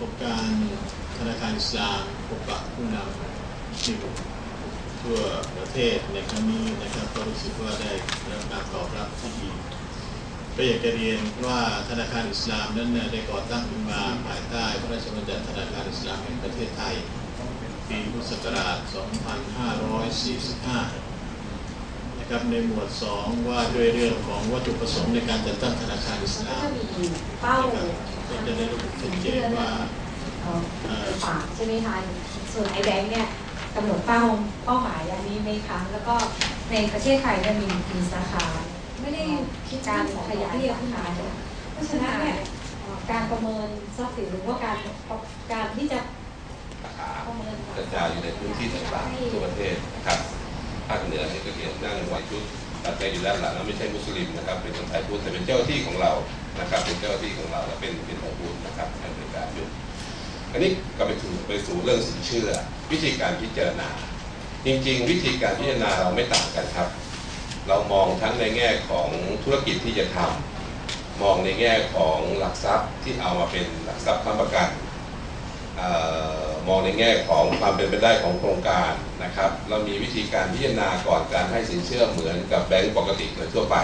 พบการธนาคารอิสลามพบปะผู้นำที่ทั่วประเทศในครั้งนี้นะครับก็รู้สึกว่าได้รับการตอบรับที่ดีก็อยากจะเรียนว่าธนาคารอิสลามนั้นเนี่ยได้ก่อตั้งขึ้นมาภายใต้พระราชบัญญัติธนาคารอิสลามแห่งประเทศไทย ปีพุทธศักราช 2545 นะครับในหมวด 2 ว่าด้วยเรื่องของวัตถุประสงค์ในการจัดตั้งธนาคารอิสลามเป้า ก็จะได้รู้ชัดเจนว่าเอ่อฝากใช่ไหมคะส่วนไอแบงค์เนี่ยกำหนดเป้าเป้าหมายอันนี้ไหมคะแล้วก็ในประเทศไทยเนี่ยมีมีสาขา ไม่ได้คิดกาการรขขยายยายเรีเรียยกกขึ้ขึ้นนมามาเนี่ยเพราะฉะนั้นเนี่ยเอ่อการประเมินทรัพย์สินหรือว่าการการที่จะสาขาประเมินกระจายอยู่ในพื้นที่ต่างๆทั่วประเทศนะครับ ภาคเหนือนี่ก็เรียนนั่งไว้ชุดตัดใจอยู่ด้านหลังแล้วไม่ใช่มุสลิมนะครับ เป็นคนไทยพุทธแต่เป็นเจ้าที่ของเรานะครับ เป็นเจ้าที่ของเราและเป็นเป็นไทยพุทธนะครับให้บริการอยู่อันนี้ก็ไปสู่ไปสู่เรื่องสินเชื่อ วิธีการพิจารณา จริง ๆ วิธีการพิจารณาเราไม่ต่างกันครับ เรามองทั้งในแง่ของธุรกิจที่จะทำมองในแง่ของหลักทรัพย์ที่เอามาเป็นหลักทรัพย์ค้ำประกันเอ่อ มองในแง่ของความเป็นไปได้ของโครงการนะครับ เรามีวิธีการพิจารณาก่อนการให้สินเชื่อเหมือนกับแบงก์ปกติโดยทั่วไป